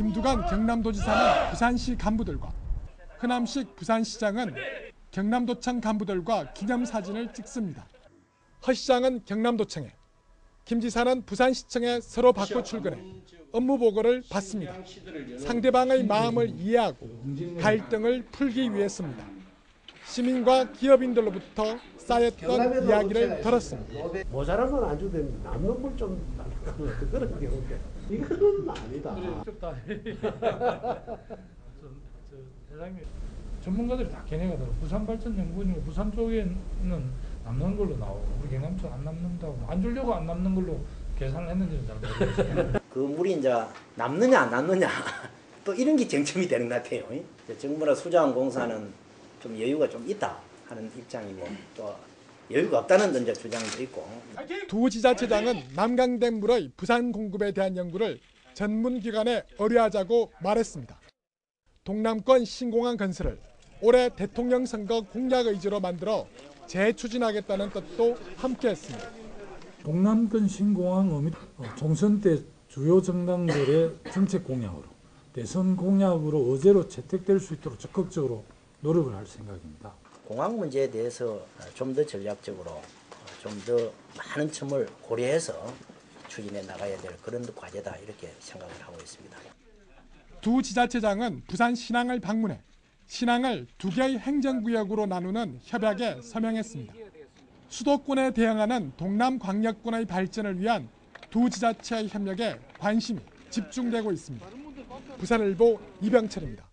김두관 경남도지사는 부산시 간부들과 흔함식 부산시장은 경남도청 간부들과 기념사진을 찍습니다. 허 시장은 경남도청에, 김 지사는 부산시청에 서로 바꿔 출근해 업무 보고를 받습니다. 상대방의 마음을 이해하고 갈등을 풀기 위해서입니다. 시민과 기업인들로부터 쌓였던 이야기를 들었습니다. 모자란 건 안 주되 남는 걸좀 달라고 그런 경우인데 이거는 아니다. 전문가들이 다 다르고 부산 발전 연구원이 부산 쪽에는 남는 걸로 나오고 우리 경남 쪽 안 남는다고 안 주려고 안 남는 걸로 계산을 했는지는 잘 모르겠어요. 그 물이 이제 남느냐 안 남느냐 또 이런 게 쟁점이 되는 것 같아요. 정부나 수자원공사는 좀 여유가 좀 있다 하는 입장이고 또 여유가 없다는 이제 주장도 있고 두 지자체장은 남강댐 물의 부산 공급에 대한 연구를 전문기관에 의뢰하자고 말했습니다. 동남권 신공항 건설을 올해 대통령 선거 공약 의지로 만들어 재추진하겠다는 뜻도 함께했습니다. 동남권 신공항 어, 총선 때 주요 정당들의 정책 공약으로 대선 공약으로 어제로 채택될 수 있도록 적극적으로 노력을 할 생각입니다. 공항 문제에 대해서 좀 더 전략적으로 좀 더 많은 첨을 고려해서 추진해 나가야 될 그런 과제다 이렇게 생각을 하고 있습니다. 두 지자체장은 부산 신항을 방문해 신항을 두 개의 행정구역으로 나누는 협약에 서명했습니다. 수도권에 대응하는 동남 광역군의 발전을 위한 두 지자체의 협력에 관심이 집중되고 있습니다. 부산일보 이병철입니다.